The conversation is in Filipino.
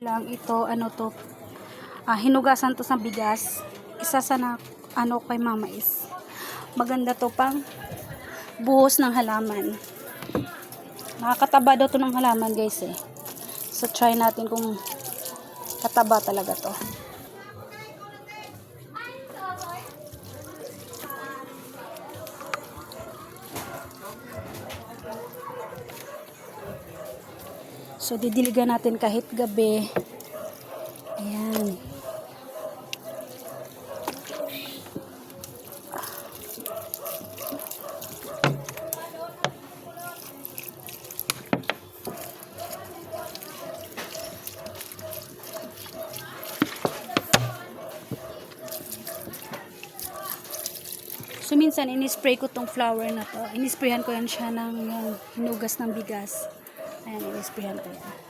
lang ito ano to ah, hinugasan to sa bigas. Isa sa na ano kay mama is maganda to pang buhos ng halaman. Nakakataba daw to ng halaman guys eh. So try natin kung kataba talaga to So, didiligan natin kahit gabi. Ayan. So, minsan, inispray ko tong flower na to. Inisprayan ko yan siya ng yung hinugas ng bigas. Ayan, inisprayan ko yan.